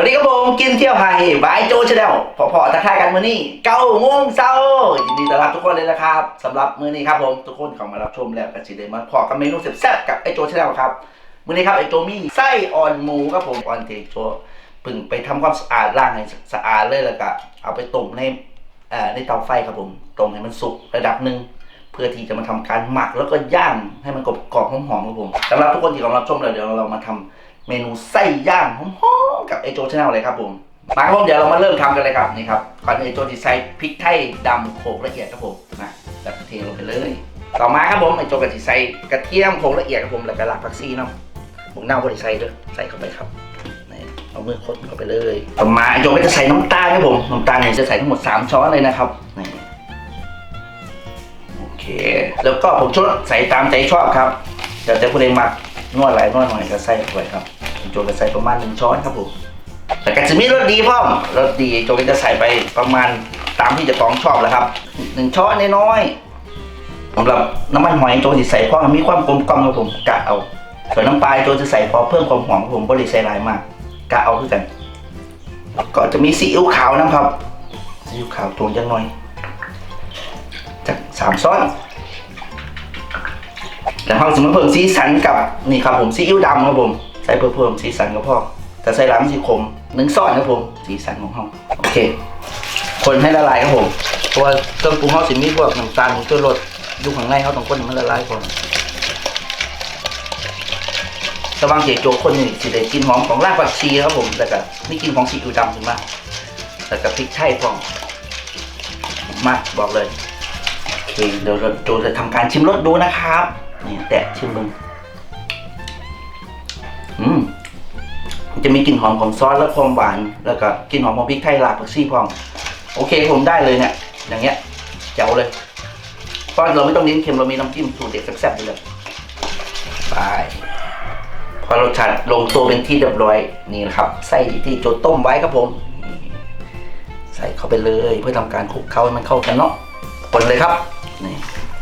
วัสดีครับผมกินเที่ยวไฮบายโจชาแนลพอพอทักทายกันมื้อนี้เก้าโมงเช้ายินดีต้อนรับทุกคนเลยนะครับสำหรับมื้อนี้ครับผมทุกคนเข้ามารับชมแล้วก็สิได้มาพอกับเมนูแซ่บๆกับไอโจชาแนลครับมื้อนี้ครับไอโจมี่ไส้อ่อนหมูครับผมอ่อนเทโจพิ่งไปทำความสะอาดล้างให้สะอาดเลยแล้วก็เอาไปต้มในเอ่อในเตาไฟครับผมต้มให้มันสุกระดับหนึ่งเพื่อที่จะมาทำการหมักแล้วก็ย่างให้มันกรอบๆหอมๆครับผมสำหรับทุกคนที่กำลังรับชมเลยเดี๋ยวเรามาทำเมนูไส้ย่างหอม กับไอโจชแนลเลยครับผมมาครับผมเดี๋ยวเรามาเริ่มทำกันเลยครับนี่ครับก่อนอื่นไอโจจะใส่พริกไทยดำโขลกละเอียดครับผมนะแล้วก็เทลงไปเลย ต่อมาครับผมไอโจก็จะใส่กระเทียมโขลกละเอียดครับผมแล้วก็รากผักชีเนาะผมเน่าบริใส่ด้วยใส่เข้าไปครับนี่เอามือคนเข้าไปเลยต่อมาไอโจก็จะใส่น้ำตาลครับผมน้ำตาลเนี่ยจะใส่ทั้งหมดสามช้อนเลยนะครับนี่โอเค แล้วก็ผมชอบใส่ตามใจชอบครับเดี๋ยวจะผู้ใดมักนวดหลายนวดหน่อยก็ใส่ไปครับ โจก็ใส่ประมาณหนึ่งช้อนครับผมแต่ก็จะมีรสดีพ่อมรสดีโจก็จะใส่ไปประมาณตามที่จะของชอบแหล้วครับหนึ่งช้อนน้อยๆสำหรับน้ำมันหอยโจจะใส่เพรามมีความกลมกล่อมครับผมกะเอาส่วนน้ำปลาโจจะใส่พอเพิ่มความหอมครับผมบริใส่ลายมากกะเอาคือกัน ก็จะมีซีอิ๊วขาวนะครับซีอิ๊วขาวตวงจังหน่อยจากสามซ้อนแล้วเราจะมาเพิ่มสีสันกับนี่ครับผมซีอิ๊วดำครับผม ส่เพื่อเพิ่มสีสันกับพ่อแต่ใส่หลังสีขมหนึ่งซ้อนครับผม สีสันของห้องโอเค คนให้ละลายครับผมเพราะว่าเครื่องปรุงเขาสิมีพวกน้ำตาลตัวรสอยู่ข้างในเขาต้องคนให้มันละลายก่อนระวังเจโจคนนี่สิได้กลินหอมของรากผักชีครับผมแล้วก็มีกลินของซีอิ๊วดำขึ้นมาแล้วก็พริกไทยพองมากบอกเลยโอเคเดี๋ยวเราโจจะทำการชิมรสดูนะครับนี่แตะชิมมึง จะมีกลิ่นหอมของซอสและความหวาน แล้วก็กลิ่นหอมของพริกไทยหลากผักชีพร้อมโอเคผมได้เลยเนี่ยอย่างเงี้ยแจ๋วเลยเพราะเราไม่ต้องเน้นเค็มเรามีน้ำจิ้มสูตรเด็ดแซ่บๆเลยไปพอรสชาติลงตัวเป็นที่เรียบร้อยนี่นะครับไส้ที่โจต้มไว้ครับผม ใส่เข้าไปเลยเพื่อทำการคลุกเคล้าให้มันเข้ากันเนาะคนเลยครับนี่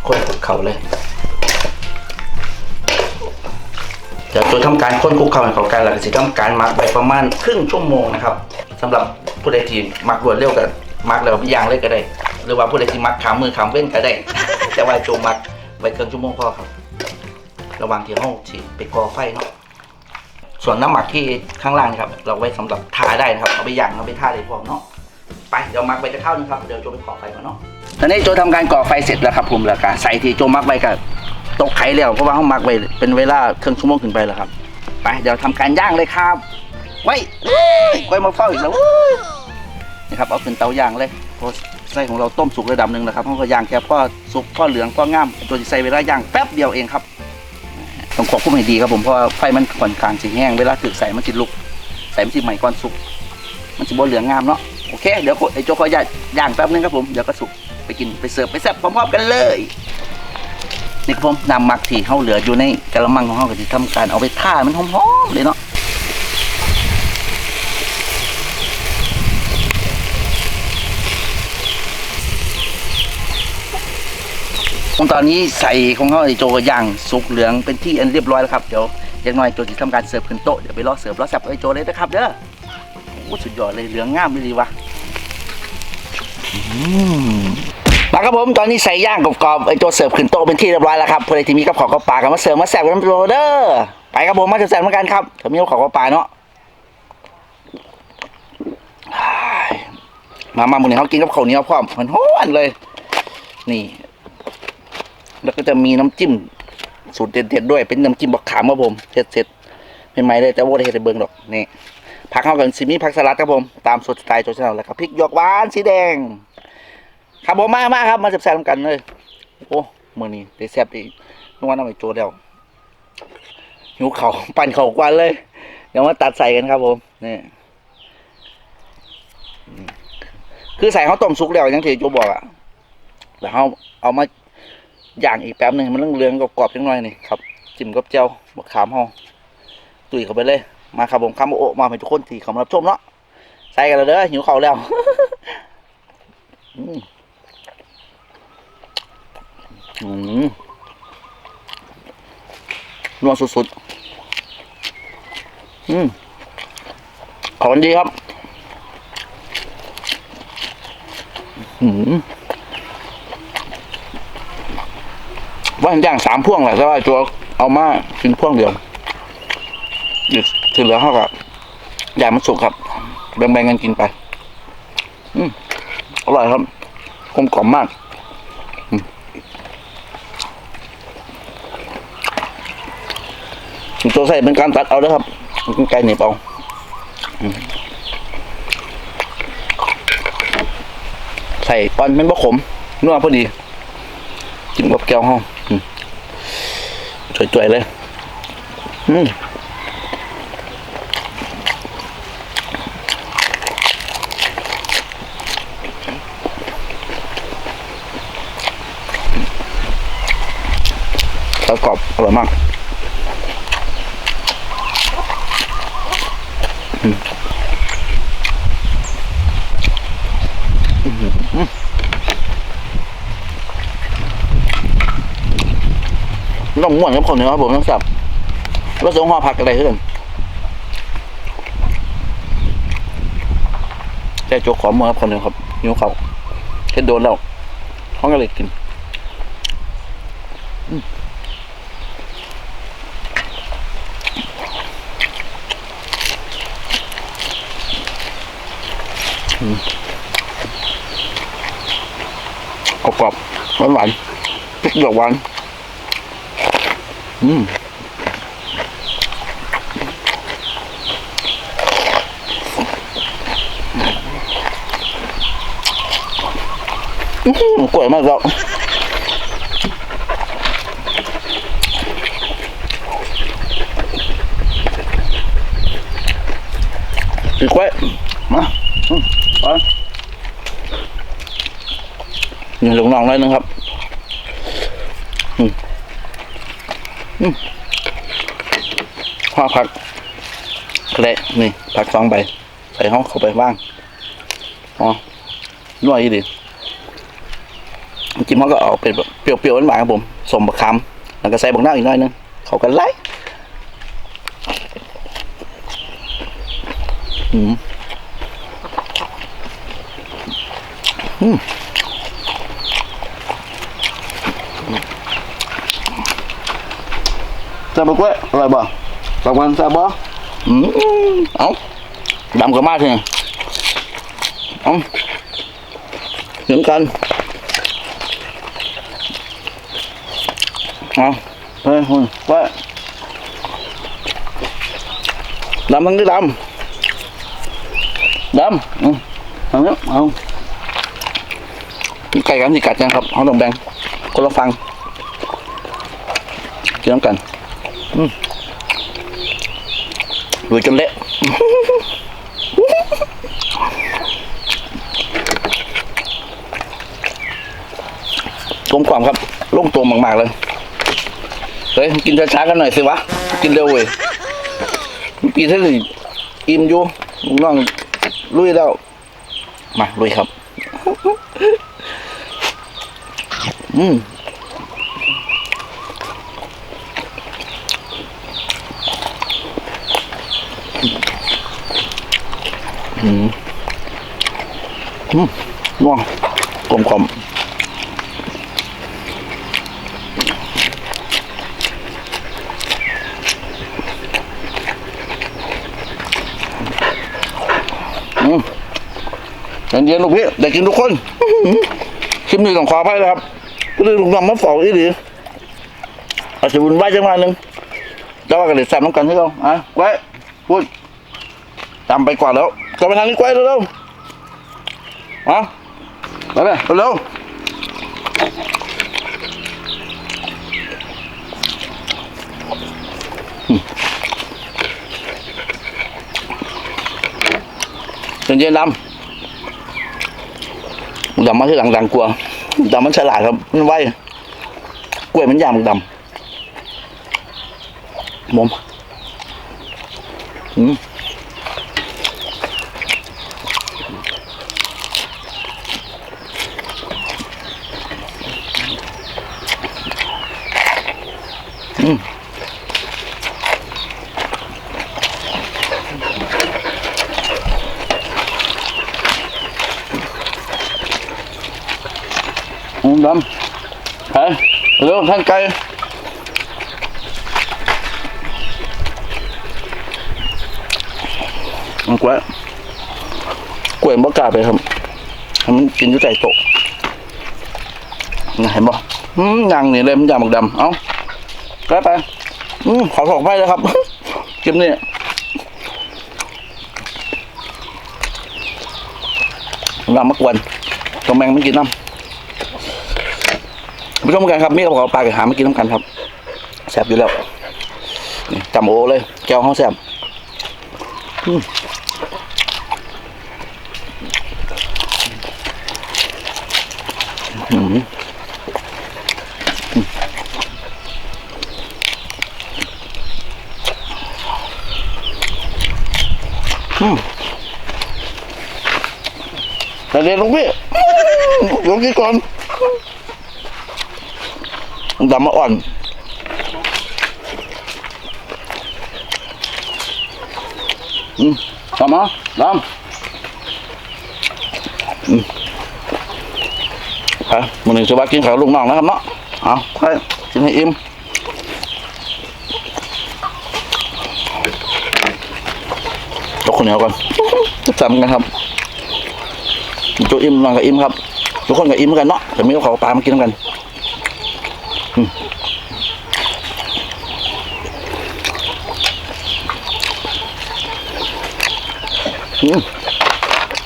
คนคลุกเข่าเลย ดี๋ยวจะทำการค้นคลุกเข่าให้เข้ากันแล้วก็จะทำการหมักไปประมาณครึ่งชั่วโมงนะครับสำหรับผู้ใดที่หมักรวดเร็วก็หมักแล้วย่างเลยก็ได้ หรือว่าผู้ใดที่หมักขามมือขามเว้นก็ได้ แต่ว่าโจหมักไว้ครึ่งชั่วโมงพอครับ ระหว่างที่ห้องที่ไปก่อไฟเนาะส่วนน้ำหมักที่ข้างล่างนี่ครับ เราไว้สำหรับทาได้นะครับเอาไปย่างเอาไปทาได้พอเนาะไปเดี๋ยวหมักไปจะเข้านึงครับเดี๋ยวโจไปก่อไฟก่อนเนาะ ตอนนี้โจทำการก่อไฟเสร็จแล้วครับผมแล้วก็ใส่ที่โจมักไว้กับตกไข่แล้วเพราะว่าเขามักไว้เป็นเวลาครึ่งชั่วโมงขึ้นไปแล้วครับ ไปเดี๋ยวทำการย่างเลยครับ ไว้ไว้มาเฝ้าอีกแล้วนะครับเอาเป็นเตาย่างเลยพราะไส้ของเราต้มสุกระดับหนึ่งแล้วครับเขาก็ย่างแค่พ่อสุกพ่อเหลืองพ่องามตัวจะใส่เวลาย่างแป๊บเดียวเองครับต้องควบคุมให้ดีครับผมเพราะไฟมันค่อนข้างสีแห้งเวลาถือใส่มันจะลุกใส่มันจะใหม่ก่อนสุกมันจะบ่เหลืองงามเนาะโอเคเดี๋ยวไอ้โจขอย่าย่างแป๊บนึงครับผมเดี๋ยวก็สุก ไปกินไปเสิร์ฟไปแซ่บพร้อมๆกันเลย นี่ครับผมนำหมักที่เขาเหลืออยู่ในกระมังของเขาก็จะทำการเอาไปท่ามันหอมๆเลยเนาะตอนนี้ใส่ของเขาไอ้โจกย่างสุกเหลืองเป็นที่อันเรียบร้อยแล้วครับเดี๋ยวอย่างน้อยโจจะทำการเสิร์ฟขึ้นโต๊ะเดี๋ยวไปรอเสิร์ฟรอแซ่บไอ้โจเลยนะครับเด้อโอ้สุดยอดเลยเหลืองงามเลยดีวะมาครับผมตอนนี้ใส่ย่างกรอบๆไอตัวเสิร์ฟขึ้นโต๊ะเป็นที่เรียบร้อยแล้วครับเพื่อที่มีกับขอกับปากันมาเสิร์ฟมาแซ่บกันโรเดอร์ไปครับผมมาแซ่บๆเหมือนกันครับถ้ามีกับขอกับปาเนาะมามาหมุนเขากินกับข้าวเหนียวพร้อมมันฮ้อนเลย นี่ แล้วก็จะมีน้ำจิ้มสูตรเด็ดๆด้วยเป็นน้ำจิ้มบักขามครับผมเสร็จๆเป็นไหมเลยแต่ว่าได้เห็ดเบิ่งดอกนี่ผักเข้ากันซิมีผักสลัดครับผม ตามสูตรสไตล์โจชแนลแล้วครับพริกหยวกหวานสีแดง ครับผมมามาครับ มาแซ่บๆกันเลย โอ้เมื้อนี้ได้แซ่บดีนึกว่าน้ำไปโจเดียวหิวเขาปั่นเขากวนเลย เดี๋ยวมาตัดใส่กันครับผมนี่คือใส่เขาต้มสุกแล้วยังทีโจบอกอะแล้วเขาเอามาอย่างอีกแป๊บหนึ่งมันเรื่องเรืองกรอบๆจังหน่อยนี่ครับจิ้มกับเจียวบักขามห้องตุยเข้าไปเลย มาครับผมคำโอมาให้ทุกคนที่เขามารับชมเนาะใส่กันเลยเด้อหิวเขาแล้ว อืม อืมนัวสุดๆ อืมขขอนดีครับหืมว่าย่างสามพ่วงแหละแต่ว่าตัวเอามากินพ่วงเดียวอีกที่เหลือเขากับย่างมันสุกครับ แบ่งๆกันกินไป อืมอร่อยครับกลมกล่อมมากอืม ตัวใส่เป็นการตัดเอาแล้วครับไก่เหนีบเอาใส่ตอนเป็นบะขมนัวพอดีกินกับแก้วห้องจ่วยๆเลย อืมแล้วกรอบอร่อยมากอืมอืม ต้องม่วนกับคนเนื้อครับผมต้องสับว่าสงห่อผักอะไรขึ้นแต่โจกขอมือครับคนเนื้อครับนิ้วเขาเห็ดโดนแล้วห้องก็เลยกิน กรอบๆหวานหวานๆพริกดอกหวานอืมอื้อหือกล้วยมากแล้วอีกกล้วยมาอืมไป นี่ลงน้องเลยนึงครับอืมอืมข้าวผักกระเดะนี่ ผักสองใบ ใส่ห้องเข้าไปบ้าง อ๋อนวดอีดีจิ้มเขาก็เอาเป็นแบบเปรี้ยวๆหวานๆครับผมสมบะคำแล้วก็ใส่บักหน้าอีกหน่อยนึงเขากันไล่อืม อืมแซ่บกล้วยอร่อยบ่สักวันแซ่บบ่อืมเอาดำกับ ไก่กันสิกัดยังครับเขาต้องแบ่งคนละฟังกินน้ำกันลุยจนเละกลมกล่อมครับลงตัวมากๆเลย เฮ้ย กินช้าๆกันหน่อยสิวะ กินเร็วเว้ยปีเท่าไหร่อิ่มอยู่ลุงน้องลุยแล้ว มาลุยครับ อืมอืมอืมว้าวกลมกล่อมอืมเย็นๆลูกพี่ได้กินทุกคน คลิปนี้ต้องขออภัยนะครับ ก็เลยลุงน้องมาฝอกอีหลีอาจจะวุ่นวายจังหวะหนึ่งแต่ว่าก็เลยแซ่บน้ำกันให้เราอะไว้พูดจำไปก่อนแล้วกลับไปทางนี้ไกวเร็วๆมาไปเลยเร็วเย็นเย็นๆดำดำมาที่หลัง ดำมันฉลาดครับ มันไวกล้วยมันยามดำมมอืม อ ดำไป เร็วท่านไก่มันกล้วยกล้วยบ่กล้าไปครับให้มันกินอยู่ใจโตะน่ะเห็นบ่อืมยังนี่เลยมันยางบักดำเอ้าไปไปอืมขอถอกไปเลยครับเก็บนี่ลามะกวนตรงแมงไม่กินน้ำ ผู้ชมกันครับมีกับขอปลากับหามากินน้ำกันครับแซ่บอยู่แล้วจำโอเลยแก้วห้องแซ่บอืมอืมอืมแต่เรียนลงพี่ลงกี่ก่อน ดำมาอ่อนอืมทำมาดำอืมไปมันหนึ่งจะว่ากินข้าวลูกน้องนะครับเนาะเอาไปกินให้อิ่มตกคนเหนียวก่อนจำกันครับตัวอิ่มนอนกับอิ่มครับ ทุกคนกับอิ่มเหมือนกันเนาะแต่มีข้าวปลามากินกัน อืมอืม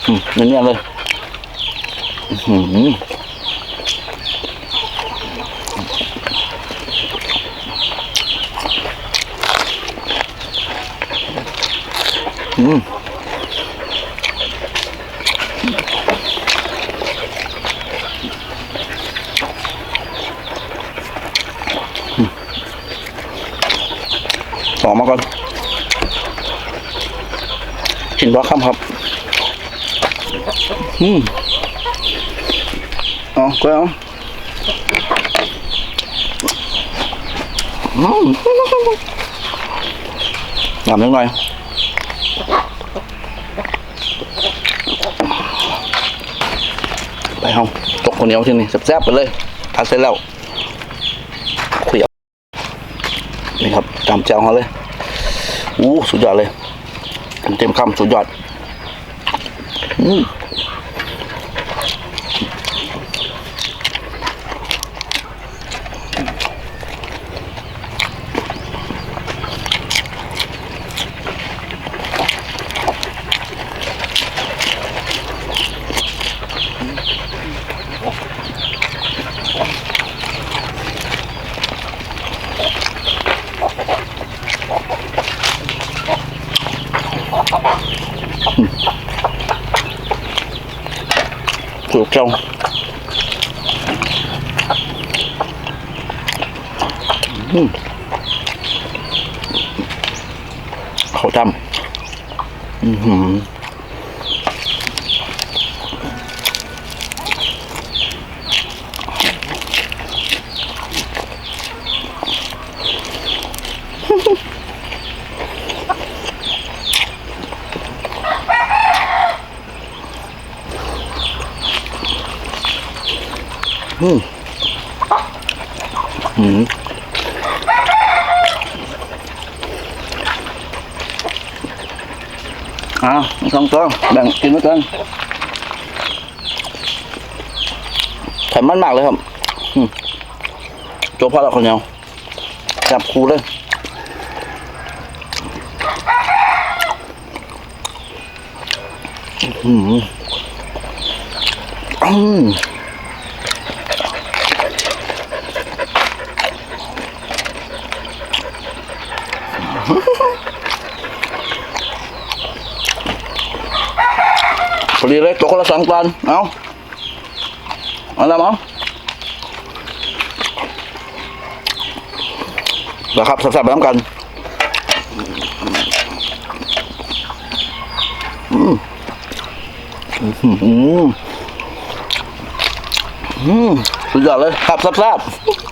อืมเนียนๆเลยอื้อหืออืมออกมา ก่อนกินบล็อกครับครับ อืมเอาก็เอาอืมงามนิดหน่อยไปเอาตกคนเหนียวที่นี่แซ่บๆไปเลยทานเสร็จแล้วคุยเอานี่ครับจำแจวเขาเลย อู้สุดยอดเลย เต็มคำสุดยอด อืม ถูกจงอืมเขาจำอือหืออืมอืมอ่าสองตัวแบ่ง กินด้วยกันแถมมันมากเลยครับอืมโจพอเราคนเดียวจับคูเลยอืมอืม พอดีเลยตัวคนละสองตันเอาเอาละมั้งแล้วครับสับๆไปน้ำกันอืมอืมอืมอืมสุดยอดเลยครับสับๆ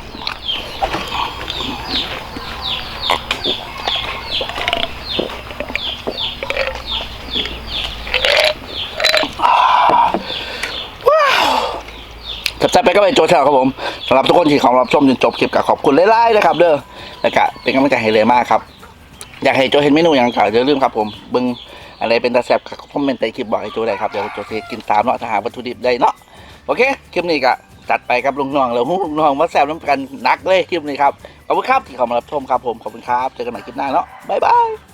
แซ่บไปก็ไปโจเทลครับผมสำหรับทุกคนที่ของรับชมจนจบคลิปก็ขอบคุณหลายๆนะครับ เด้อแล้วก็เป็นกำลังใจให้เลยมากครับ อยากให้โจเห็นเมนูอย่างก็อย่าลืมครับผมเบิ่งอะไรเป็นตาแซ่บก็คอมเมนต์ใต้คลิปบอกให้โจได้ครับเดี๋ยวโจจะกินตามเนาะถ้าหาวัตถุดิบได้เนาะโอเคคลิปนี้ก็จัดไปครับลุงน้องแล้วลุงน้องมาแซ่บน้ำกันนักเลยคลิปนี้ครับขอบคุณครับที่เข้ามารับชมครับผมขอบคุณครับเจอกันใหม่คลิปหน้าเนาะบ๊ายบาย